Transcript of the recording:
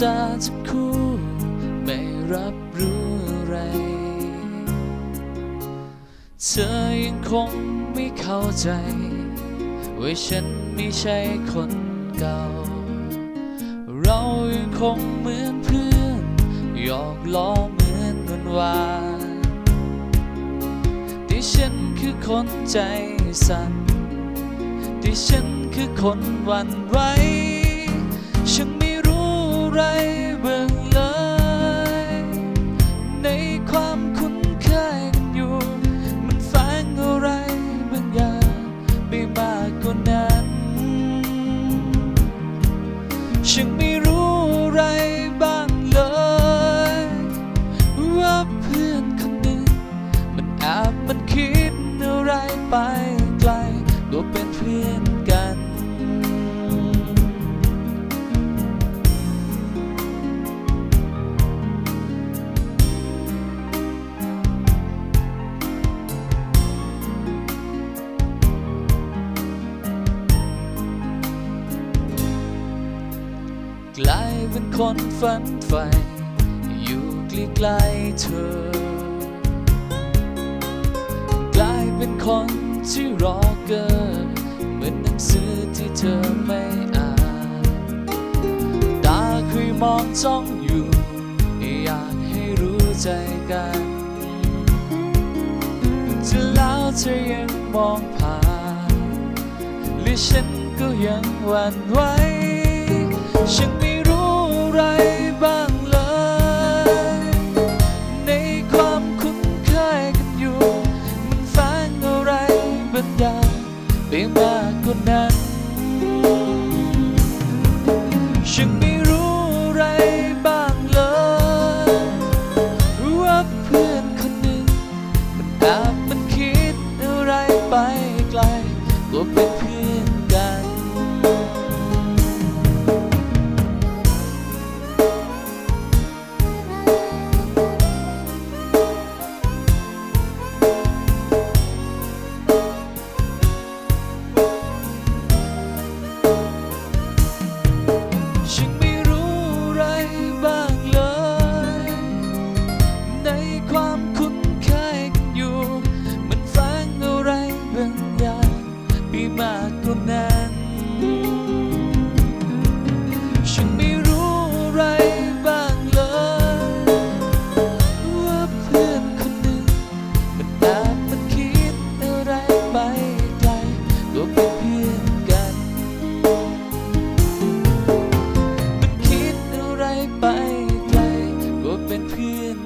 ตาทั้งคู่ไม่รับรู้อะไร เธอยังคงไม่เข้าใจ ว่าฉันไม่ใช่คนเก่า เรายังคงเหมือนเพื่อนหยอกล้อเหมือนวันวานที่ฉันคือคนใจสั่นที่ฉันคือคนหวันไหวฉัน ไรเบื้องเลย ในความคุ้นเคยกันอยู่ มันแฝงอะไรบางอย่างไม่มากกว่านั้นฉันไม่ กลายเป็นคนฝันใฝ่อยู่ใกล้ๆเธอกลายเป็นคนที่รอเกินเหมือนหนังสือที่เธอไม่อ่านตาคุยมองจ้องอยู่ อยากให้รู้ใจกันจะแล้วเธอยังมองผ่านหรือฉันก็ยังหวั่นไหวฉันม่รู้อะไร มากกว่านั้น ฉันไม่รู้อะไรบ้างเลย ว่าเพื่อนคนหนึ่ง มันแามมันคิดอะไรไปไกลก็เป็นเพื่อนกัน มันคิดอะไรไปไกลก็เป็นเพื่อน